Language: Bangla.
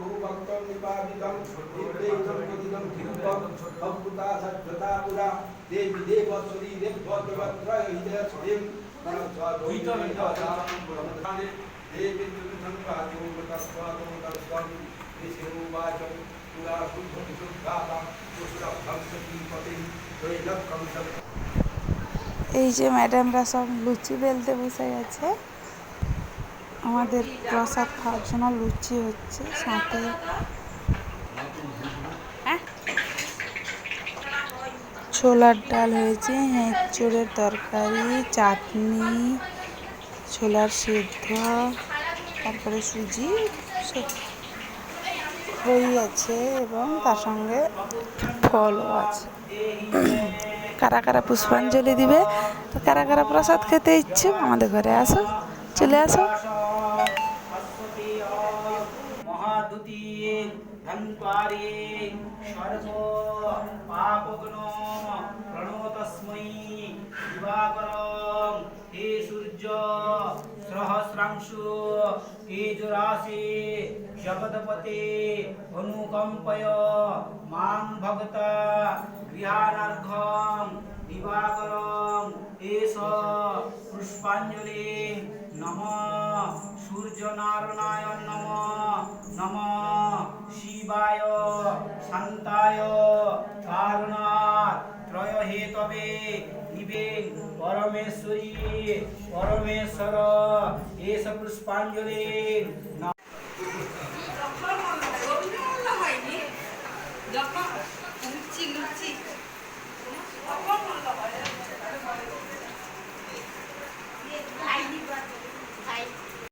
भूभक्तं निपादितं नित्यैतं प्रतिदं धिरूपम् अभूता सद्गता पुरा देवी देव सुरी देवत्रय हृदय सुधिं देवी संपादो तस्वादो तस्वं ऋषिरुवाचं पुरा शुद्धं शुद्धाता सुसुरभं सतीपतिं त्रैलक्कं सत् এই যে ম্যাডামরা সব লুচি বেলতে বসে গেছে। আমাদের প্রসাদ খাওয়ার জন্য লুচি হচ্ছে সাথে। হ্যাঁ? ছোলার ডাল হয়েছে এঁচড়ের তরকারি, চাটনি, ছোলার সিদ্ধ, তারপরে সুজি দই আছে এবং তার সঙ্গে ফলও আছে। কারা কারা পুষ্পাঞ্জলি দিবে? তো কারা কারা প্রসাদ খেতে ইচ্ছুক আমাদের ঘরে আসো, চলে আসো। হে অনুকম্পয়। মাং ভগত গৃহানার্ঘম। পুষ্পাঞ্জলি নম সূর্যনারায়ণ নম। নম শিবায় শান্তায় কারণার ত্রয় হেতবে নিবে পরমেশ্বরী, পরমেশ্বর। এস পুষ্পাঞ্জলি। যখন রবিবারবেলা হয়নি, যখন লুচি লুচি।